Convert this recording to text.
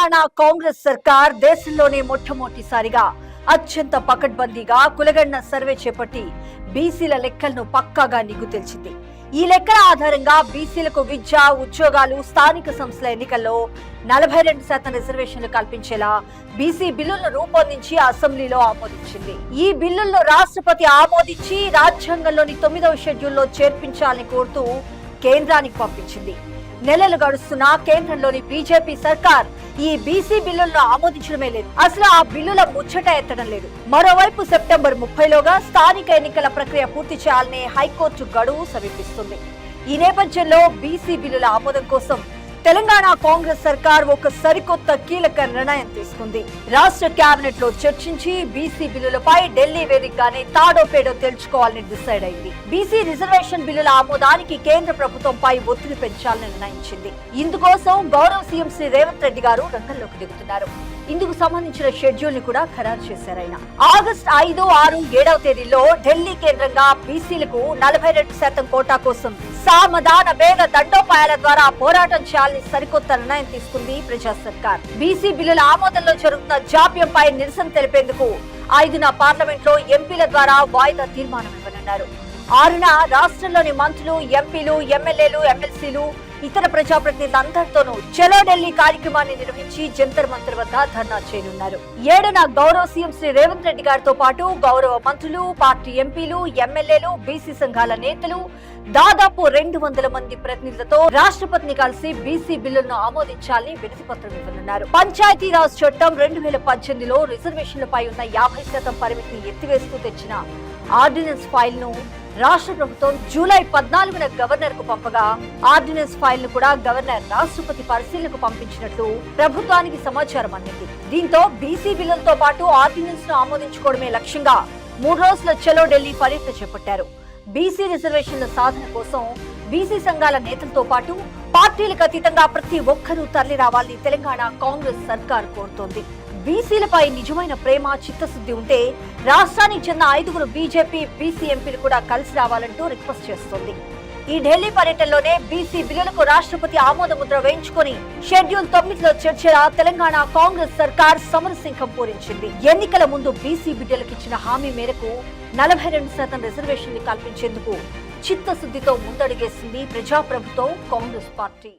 తెలంగాణ కాంగ్రెస్ సర్కార్ దేశంలోనే మొట్టమొదటిసారిగా అత్యంత పకడ్బందీగా కులగణన సర్వే చేపట్టి బీసీల లెక్కలను పక్కాగా నిగ్గు తెల్చింది ఈ లెక్కల ఆధారంగా బీసీలకు విద్య ఉద్యోగాలు స్థానిక సంస్థల ఎన్నికల్లో నలభై రెండు శాతం రిజర్వేషన్లు కల్పించేలా బీసీ బిల్లులను రూపొందించి అసెంబ్లీలో ఆమోదించింది. ఈ బిల్లుల్లో రాష్ట్రపతి ఆమోదించి రాజ్యాంగంలోని తొమ్మిదవ షెడ్యూల్లో చేర్పించాలని కోరుతూ కేంద్రానికి పంపించింది. నెలలు గడుస్తున్నా కేంద్రంలోని బీజేపీ సర్కార్ ఈ బీసీ బిల్లులను ఆమోదించడమే లేదు. అసలు ఆ బిల్లుల ముచ్చట ఎత్తడం లేదు. మరోవైపు సెప్టెంబర్ ముప్పైలోగా స్థానిక ఎన్నికల ప్రక్రియ పూర్తి చేయాలని హైకోర్టు గడువు సమీపిస్తుంది. ఈ నేపథ్యంలో బీసీ బిల్లుల ఆమోదం కోసం తెలంగాణ కాంగ్రెస్ సర్కార్ ఒక సరికొత్త కీలక నిర్ణయం తీసుకుంది. రాష్ట్ర కేబినెట్లో చర్చించి బీసీ బిల్లులపై ఢిల్లీ వేదికగానే తాడోపేడో తెలుసుకోవాలని డిసైడ్ అయింది. బీసీ రిజర్వేషన్ బిల్లుల ఆమోదానికి కేంద్ర ప్రభుత్వంపై ఒత్తిడి పెంచాలని నిర్ణయించింది. ఇందుకోసం గౌరవ సీఎం శ్రీ రేవంత్ రెడ్డి గారు రంగంలోకి దిగుతున్నారు. ఇందుకు సంబంధించిన షెడ్యూల్ని కూడా ఖరారు చేశారు ఆయన. ఆగస్ట్ ఐదు ఆరు ఏడవ తేదీలో ఢిల్లీ కేంద్రంగా బీసీలకు నలభై రెండు శాతం కోటా కోసం సామధాన భేద దండోపాయాల ద్వారా పోరాటం చేయాలని సరికొత్త నిర్ణయం తీసుకుంది ప్రజా సర్కార్. బీసీ బిల్లుల ఆమోదంలో జరుగుతున్న జాప్యంపై నిరసన తెలిపేందుకు ఐదున పార్లమెంట్లో ఎంపీల ద్వారా వాయిదా తీర్మానం ఇవ్వనున్నారు. ఆరున రాష్ట్రంలోని మంత్రులు ఎంపీలు ఎమ్మెల్యేలు ఎమ్మెల్సీలు ఇతర ప్రజాప్రతినిధులందరితోనూ చలో ఢిల్లీ కార్యక్రమాన్ని నిర్వహించి జంతర్ మంతర్ వద్ద ధర్నా చేయనున్నారు. ఏడన గౌరవ సీఎం శ్రీ రేవంత్ రెడ్డి గారితో పాటు గౌరవ మంత్రులు పార్టీ ఎంపీలు ఎమ్మెల్యేలు బీసీ సంఘాల నేతలు దాదాపు రెండు వందల మంది ప్రతినిధులతో రాష్ట్రపతిని కలిసి బీసీ బిల్లులను ఆమోదించాలని వినతి పత్రం ఇవ్వనున్నారు. పంచాయతీరాజ్ చట్టం రెండు వేల పద్దెనిమిదిలో రిజర్వేషన్లపై ఉన్న యాభై శాతం పరిమితిని ఎత్తివేస్తూ తెచ్చిన ఆర్డినెన్స్ ఫైల్ను రాష్ట్ర ప్రభుత్వం జూలై పద్నాలుగున గవర్నర్కు పంపగా ఆర్డినెన్స్ ఫైల్ను కూడా గవర్నర్ రాష్ట్రపతి పరిశీలనకు పంపించినట్లు ప్రభుత్వానికి సమాచారం అందింది. దీంతో బీసీ బిల్లులతో పాటు ఆర్డినెన్స్ను ఆమోదించుకోవడమే లక్ష్యంగా మూడు రోజుల చలో ఢిల్లీ పర్యటన చేపట్టారు. బీసీ రిజర్వేషన్ల సాధన కోసం బీసీ సంఘాల నేతలతో పాటు పార్టీలకు అతీతంగా ప్రతి ఒక్కరూ తరలి రావాలని తెలంగాణ కాంగ్రెస్ సర్కార్ కోరుతోంది. బీసీలపై నిజమైన ప్రేమ చిత్తశుద్ధి ఉంటే రాష్ట్రానికి చెందిన ఐదుగురు బీజేపీ బీసీ ఎంపీలు కూడా కలిసి రావాలంటూ రిక్వెస్ట్ చేస్తోంది. ఈ ఢిల్లీ పర్యటనలోనే బీసీ బిల్లులకు రాష్ట్రపతి ఆమోద ముద్ర వేయించుకొని షెడ్యూల్ తొమ్మిదిలో చర్చల తెలంగాణ కాంగ్రెస్ సర్కార్ సమరసింహం పూరించింది. ఎన్నికల ముందు బీసీ బిడ్డలకు ఇచ్చిన హామీ మేరకు నలభై రెండు శాతం రిజర్వేషన్లు కల్పించేందుకు చిత్తశుద్ధితో ముందడుగేసింది ప్రజాప్రభుత్వం కాంగ్రెస్ పార్టీ.